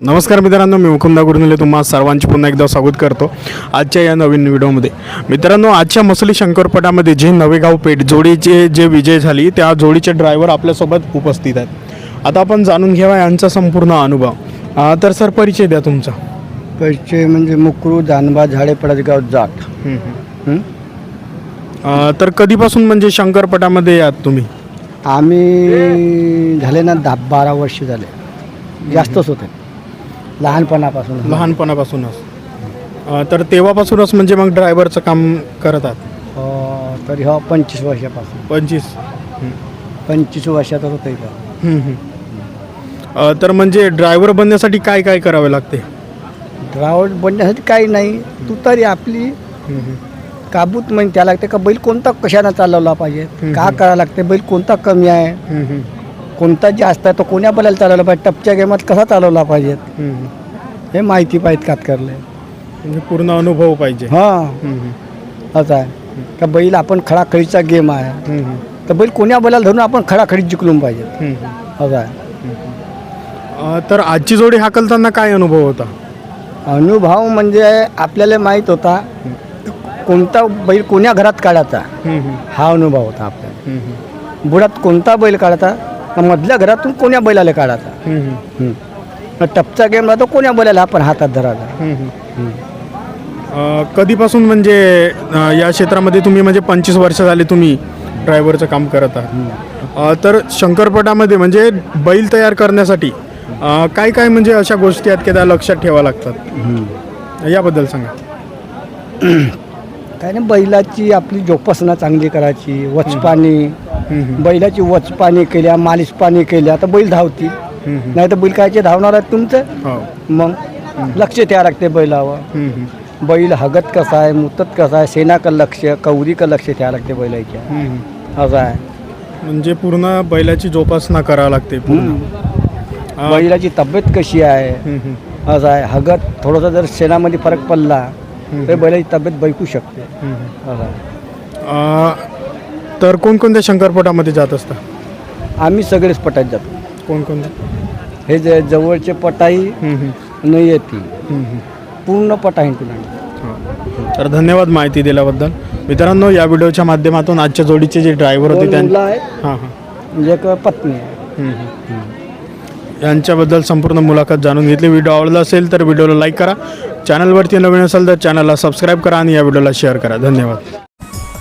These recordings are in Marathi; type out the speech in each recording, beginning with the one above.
नमस्कार मित्रांनो मी मुकुंदा गुरुनले तुम्हा सर्वांचे पुन्हा एकदा स्वागत करतो आजच्या या नवीन व्हिडिओमध्ये. मित्रांनो आजच्या मसली शंकरपटामध्ये जे नवेगाव पेठ जोडीचे जे विजय झाली त्या जोडीचे ड्रायव्हर आपल्यासोबत उपस्थित आहेत. आता आपण जाणून घ्यावा यांचा संपूर्ण अनुभव. तर सर परिचय द्या तुमचा. पैसे म्हणजे मुकरू जानबा झाडे पडसगाव जाट. हं? तर कधीपासून म्हणजे शंकरपटामध्ये यात तुम्ही? आम्ही झाले ना दहा बारा वर्ष झाले. जास्तच होते. लहानपणापासून. लहानपणापासूनच. अं, तर तेव्हापासूनच म्हणजे मग ड्रायव्हरचं काम करत आहात? हो, तरी हो पंचवीस वर्षापासून. पंचवीस. पंचवीस वर्षाचा होतं का हम्म, हम्म. अ, तर म्हणजे ड्रायव्हर बनण्यासाठी काय काय करावे लागते? ड्रायव्हर बनण्यासाठी काही नाही. तू तरी आपली काबूत म्हणजे त्या लागते का बैल कोणता कशानं चालवला पाहिजे. का करावं लागते? बैल कोणता कमी आहे? कोणता जास्त आहे तो कोण्या बैलाला चालवला पाहिजे? टपच्या गेमात कसा चालवला पाहिजे? हे माहिती पाहिजे कातकरले. म्हणजे पूर्ण अनुभव पाहिजे. हां. हम्म, असं आहे. का बैल आपण खडाखडीचा गेम आहे. हम्म, तर बैल कोण्या बैलाला धरून आपण खडाखडीत जिंकलून पाहिजे? हम्म. असं आहे. अ, तर आजची जोडी हाकलताना काय अनुभव होता? अनुभव म्हणजे आपल्याला माहीत होता कोणता बैल कोण्या घरात काढायचा? हा अनुभव होता आपल्याला. बुडात कोणता बैल काढायचा? का मधल्या घरातून कोण्या बैलाला काढायचा? हं. मग टपचा गेमला तर कोण्या बैलाला आपण हातात धरायचा? अ, कधीपासून म्हणजे अ, या क्षेत्रामध्ये तुम्ही म्हणजे पंचवीस वर्ष झाले तुम्ही ड्रायव्हरचं काम करत आहात? अ, तर शंकरपटामध्ये म्हणजे बैल तयार करण्यासाठी अ, काय काय म्हणजे अशा गोष्टी आहेत की त्या लक्षात ठेवा लागतात? याबद्दल सांगा. काय नाही बैलाची आपली जोपासना चांगली करायची वचपाणी. बैलाची वचपाणी केल्या मालिश पाणी केल्या तर बैल धावतील नाही तर बैल कायचे धावणार आहेत तुमचं? हो. मग लक्ष द्यावं लागते बैलावर. बैल हगत कसा आहे मुतत कसा आहे सेना का लक्ष कवरी का लक्ष द्यावं लागते बैलाच्या. असं आहे. म्हणजे पूर्ण बैलाची जोपासना करावी लागते पूर्ण. बैलाची तब्येत कशी आहे? असं आहे. हगत थोडासा जर शेणामध्ये फरक पडला तर बैलाची तब्येत बैकू शकते. असं. अ, तर कोणकोणत्या शंकरपटामध्ये जात असता? आम्ही सगळेच पटात जातो. कोणकोणत्या हे जे जवळचे पटाई हम्म, हम्म, न येते हम्म, हम्म. पूर्ण पटाई तुला हो. तर धन्यवाद माहिती दिल्याबद्दल. मित्रांनो या व्हिडिओच्या माध्यमातून आजच्या जोडीचे जे ड्रायव्हर होते दोन त्यां मुलं आहेत. हां हां. म्हणजे एक पत्नी आहे. यांच्याबद्दल संपूर्ण मुलाखत जाणून घेतली. व्हिडिओ आवडला असेल तर व्हिडिओला लाईक करा. चॅनलवरती नवीन असेल तर चॅनलला सबस्क्राईब करा आणि या व्हिडिओला शेअर करा. धन्यवाद.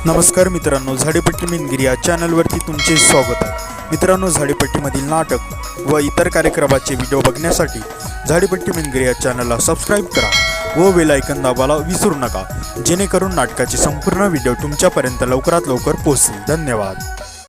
नमस्कार मित्रांनो झाडीपट्टी मिनगिरी या चॅनलवरती तुमचे स्वागत आहे. मित्रांनो झाडीपट्टीमधील नाटक व इतर कार्यक्रमाचे व्हिडिओ बघण्यासाठी झाडीपट्टी मिनगिरी या चॅनलला सबस्क्राईब करा व वेलायकन दाबाला विसरू नका. जेणेकरून नाटकाचे संपूर्ण व्हिडिओ तुमच्यापर्यंत लवकरात लवकर पोहोचतील. धन्यवाद.